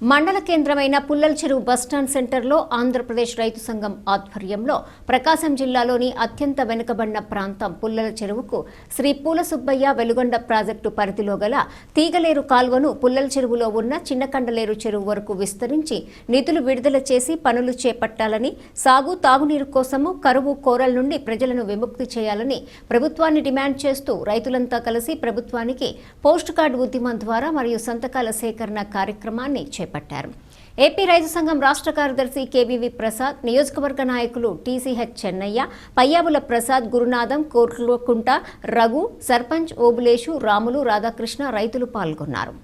మండల కేంద్రమైన పుల్లల చెరువు బస్టాండ్ సెంటర్లో ఆంధ్రప్రదేశ్ రైతు సంఘం ఆధ్వర్యంలో ప్రకాశం జిల్లాలోని అత్యంత వెనుకబడిన ప్రాంతం పుల్లల చెరువుకు శ్రీ పూల సుబ్బయ్య వెలుగొండ ప్రాజెక్టు పరిధిలో గల తీగలేరు కాల్వను పుల్లల చెరువులో ఉన్న చిన్నకండలేరు చెరువు వరకు విస్తరించి నిధులు విడుదల చేసి పనులు చేపట్టాలని సాగు తాగునీరు కోసము కరువు కోరల నుండి ప్రజలను విముక్తి చేయాలని ప్రభుత్వాన్ని డిమాండ్ చేస్తూ రైతులంతా కలిసి ప్రభుత్వానికి పోస్ట్ కార్డు ఉద్యమం ద్వారా మరియు సంతకాల సేకరణ కార్యక్రమాన్ని చేపట్టారు ఏపీ రైతు సంఘం రాష్ట్ర కార్యదర్శి కేవీవి ప్రసాద్ నియోజకవర్గ నాయకులు టీసీహెచ్ చెన్నయ్య పయ్యావుల ప్రసాద్ గురునాథం కోట్లకుంట రఘు సర్పంచ్ ఓబులేషు రాములు రాధాకృష్ణ రైతులు పాల్గొన్నారు.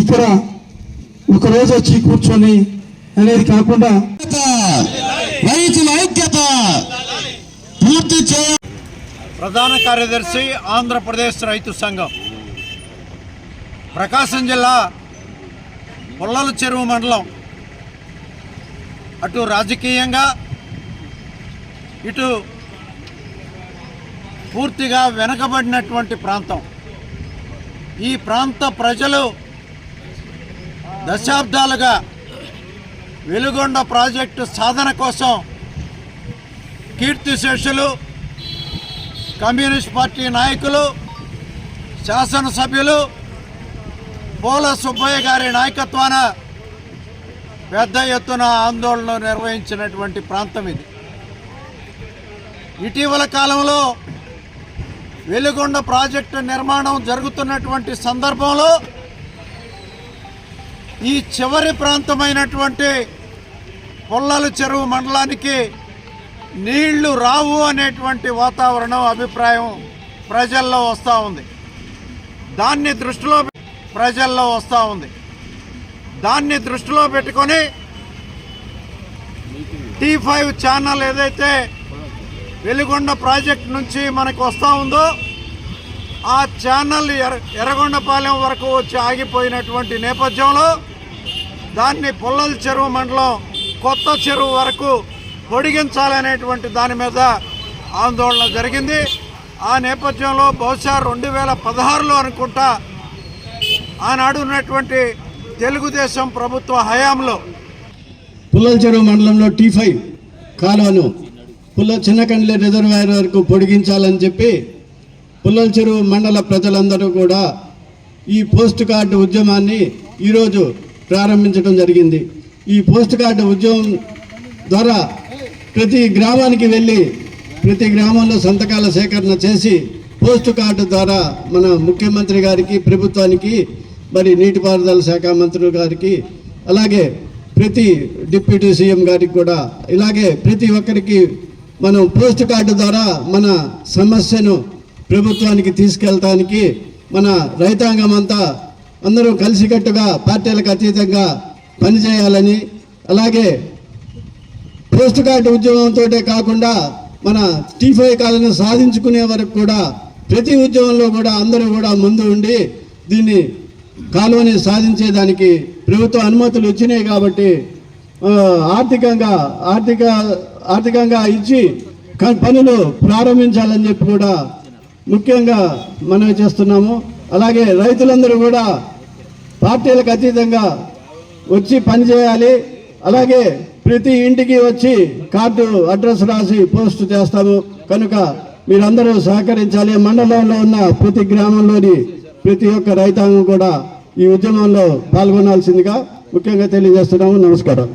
ఇక్కడ ఒక రోజు వచ్చి కూర్చొని అనేది కాకుండా రైతుల ఐక్యత పూర్తి చేయ ప్రధాన కార్యదర్శి ఆంధ్రప్రదేశ్ రైతు సంఘం. ప్రకాశం జిల్లా పుల్లల చెరువు మండలం. అటు రాజకీయంగా ఇటు పూర్తిగా వెనకబడినటువంటి ప్రాంతం. ఈ ప్రాంత ప్రజలు దశాబ్దాలుగా వెలుగొండ ప్రాజెక్టు సాధన కోసం కీర్తిశేషులు కమ్యూనిస్ట్ పార్టీ నాయకులు శాసనసభ్యులు పోల సుబ్బయ్య గారి నాయకత్వాన పెద్ద ఎత్తున ఆందోళన నిర్వహించినటువంటి ప్రాంతం ఇది. ఇటీవల కాలంలో వెలుగొండ ప్రాజెక్టు నిర్మాణం జరుగుతున్నటువంటి సందర్భంలో ఈ చివరి ప్రాంతమైనటువంటి పొల్లల చెరువు మండలానికి నీళ్ళు రావు అనేటువంటి వాతావరణం అభిప్రాయం ప్రజల్లో వస్తూ ఉంది. దాన్ని దృష్టిలో ప్రజల్లో వస్తూ ఉంది. దాన్ని దృష్టిలో పెట్టుకొని టీ ఫైవ్ ఛానల్ ఏదైతే వెలుగొండ ప్రాజెక్ట్ నుంచి మనకు వస్తూ ఉందో ఆ ఛానల్ ఎర్ర ఎర్రగొండపాలెం వరకు వచ్చి ఆగిపోయినటువంటి నేపథ్యంలో దాన్ని పుల్లల చెరువు మండలం కొత్త చెరువు వరకు పొడిగించాలనేటువంటి దాని మీద ఆందోళన జరిగింది. ఆ నేపథ్యంలో బహుశా రెండు వేల పదహారులో అనుకుంటా ఆనాడు ఉన్నటువంటి తెలుగుదేశం ప్రభుత్వ హయాంలో పుల్లల చెరువు మండలంలో టీ ఫైవ్ కాలువను పుల్ల చిన్నకండ్ల రిజర్వాయర్ వరకు పొడిగించాలని చెప్పి పుల్లల చెరువు మండల ప్రజలందరూ కూడా ఈ పోస్ట్ కార్డు ఉద్యమాన్ని ఈరోజు ప్రారంభించడం జరిగింది. ఈ పోస్ట్ కార్డు ఉద్యమం ద్వారా ప్రతి గ్రామానికి వెళ్ళి ప్రతి గ్రామంలో సంతకాల సేకరణ చేసి పోస్ట్ కార్డు ద్వారా మన ముఖ్యమంత్రి గారికి ప్రభుత్వానికి మరి నీటిపారుదల శాఖ మంత్రులు గారికి అలాగే ప్రతి డిప్యూటీ సీఎం గారికి కూడా ఇలాగే ప్రతి ఒక్కరికి మనం పోస్ట్ కార్డు ద్వారా మన సమస్యను ప్రభుత్వానికి తీసుకెళ్ళటానికి మన రైతాంగం అంతా అందరూ కలిసికట్టుగా పార్టీలకు అతీతంగా పనిచేయాలని అలాగే పోస్ట్ కార్డు ఉద్యమంతో కాకుండా మన టీఫై కాలను సాధించుకునే వరకు కూడా ప్రతి ఉద్యమంలో కూడా అందరూ కూడా ముందు ఉండి దీన్ని కాలువని సాధించేదానికి ప్రభుత్వ అనుమతులు వచ్చినాయి కాబట్టి ఆర్థికంగా ఆర్థిక ఆర్థికంగా ఇచ్చి క- పనులు ప్రారంభించాలని చెప్పి కూడా ముఖ్యంగా మనవి చేస్తున్నాము. అలాగే రైతులందరూ కూడా పార్టీలకు అతీతంగా వచ్చి పనిచేయాలి అలాగే ప్రతి ఇంటికి వచ్చి కార్డు అడ్రస్ రాసి పోస్ట్ చేస్తాము. కనుక మీరందరూ సహకరించాలి. మండలంలో ఉన్న ప్రతి గ్రామంలోని ప్రతి ఒక్క రైతాంగం కూడా ఈ ఉద్యమంలో పాల్గొనాల్సిందిగా ముఖ్యంగా తెలియజేస్తున్నాము. నమస్కారం.